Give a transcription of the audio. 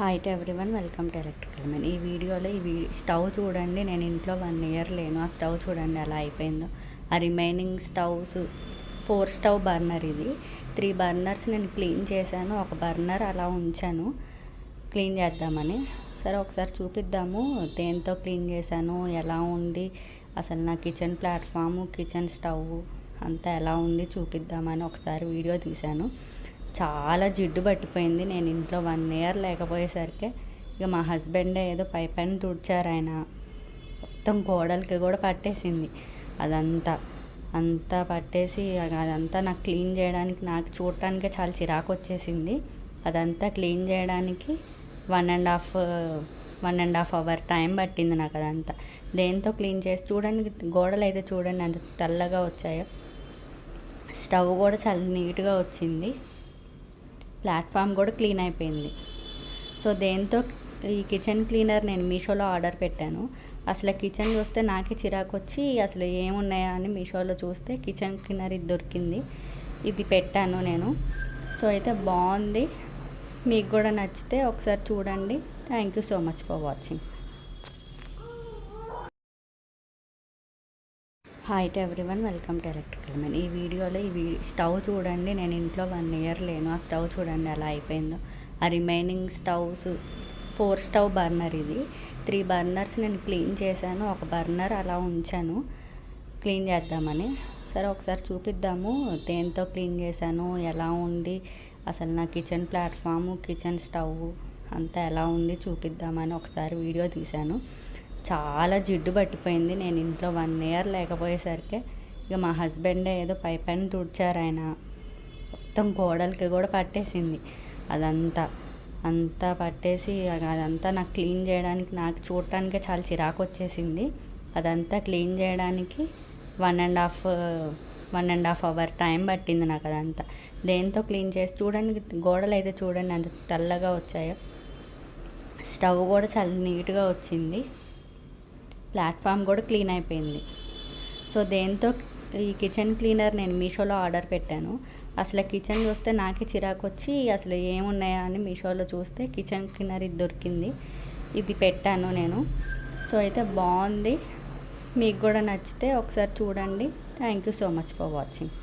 Hi to everyone welcome to electrical men ఈ వీడియోలో ఈ స్టవ్ చూడండి నేను ఇంట్లో వన్ ఇయర్ లేను. ఆ స్టవ్ చూడండి ఎలా అయిపోయిందో. ఆ remaining stoves four stove burner ఇది. త్రీ బర్నర్స్ నేను క్లీన్ చేశాను. ఒక బర్నర్ అలా ఉంచాను. క్లీన్ చేద్దామని. సరే ఒకసారి చూపిద్దాము. దేంతో క్లీన్ చేశాను? ఎలా ఉంది? అసలు నా కిచెన్ ప్లాట్ఫామ్ కిచెన్ స్టవ్ అంతా ఎలా ఉంది? చూపిద్దామని ఒకసారి వీడియో తీశాను. చాలా జిడ్డు పట్టిపోయింది. నేను ఇంట్లో వన్ ఇయర్ లేకపోయేసరికి ఇక మా హస్బెండే ఏదో పై పైన తుడిచారు ఆయన. మొత్తం గోడలకి కూడా పట్టేసింది. అదంతా అంతా పట్టేసి అదంతా నాకు క్లీన్ చేయడానికి నాకు చూడటానికే చాలా చిరాకు వచ్చేసింది. అదంతా క్లీన్ చేయడానికి one and half one and half hour time పట్టింది నాకు అదంతా. దేంతో క్లీన్ చేసి చూడండి గోడలు అయితే చూడండి అంత తెల్లగా వచ్చాయో. స్టవ్ కూడా చాలా నీట్గా వచ్చింది. ప్లాట్ఫామ్ కూడా క్లీన్ అయిపోయింది. సో దేంతో ఈ కిచెన్ క్లీనర్ నేను మీషోలో ఆర్డర్ పెట్టాను. అసలు కిచెన్ చూస్తే నాకే చిరాకు వచ్చి అసలు ఏమున్నాయా అని మీషోలో చూస్తే కిచెన్ క్లీనర్ ఇది దొరికింది. ఇది పెట్టాను నేను. సో అయితే బాగుంది. మీకు కూడా నచ్చితే ఒకసారి చూడండి. Thank you so much for watching. Hi to everyone welcome to electrical man ఈ వీడియోలో ఈ స్టవ్ చూడండి నేను ఇంట్లో వన్ ఇయర్ లేను. ఆ స్టవ్ చూడండి ఎలా అయిపోయిందో. ఆ remaining stoves four stove burner ఇది. త్రీ బర్నర్స్ నేను క్లీన్ చేశాను. ఒక బర్నర్ అలా ఉంచాను. క్లీన్ చేద్దామని. సరే ఒకసారి చూపిద్దాము. దేంతో క్లీన్ చేశాను? ఎలా ఉంది? అసలు నా కిచెన్ ప్లాట్ఫామ్ కిచెన్ స్టవ్ అంతా ఎలా ఉంది? చూపిద్దామని ఒకసారి వీడియో తీశాను. చాలా జిడ్డు పట్టిపోయింది. నేను ఇంట్లో వన్ ఇయర్ లేకపోయేసరికి ఇక మా హస్బెండే ఏదో పై పైన తుడిచారు ఆయన. మొత్తం గోడలకి కూడా పట్టేసింది. అదంతా అంతా పట్టేసి అదంతా నాకు క్లీన్ చేయడానికి నాకు చూడటానికే చాలా చిరాకు వచ్చేసింది. అదంతా క్లీన్ చేయడానికి one and half one and half hour time పట్టింది నాకు అదంతా. దేంతో క్లీన్ చేసి చూడండి గోడలు అయితే చూడండి అంత తెల్లగా వచ్చాయో. స్టవ్ కూడా చాలా నీట్గా వచ్చింది. ప్లాట్ఫామ్ కూడా క్లీన్ అయిపోయింది. సో దేంతో ఈ కిచెన్ క్లీనర్ నేను మీషోలో ఆర్డర్ పెట్టాను. అసలు కిచెన్ చూస్తే నాకే చిరాకు వచ్చి అసలు ఏమున్నాయా అని మీషోలో చూస్తే కిచెన్ క్లీనర్ ఇది దొరికింది. ఇది పెట్టాను నేను. సో అయితే బాగుంది. మీకు కూడా నచ్చితే ఒకసారి చూడండి. Thank you so much for watching.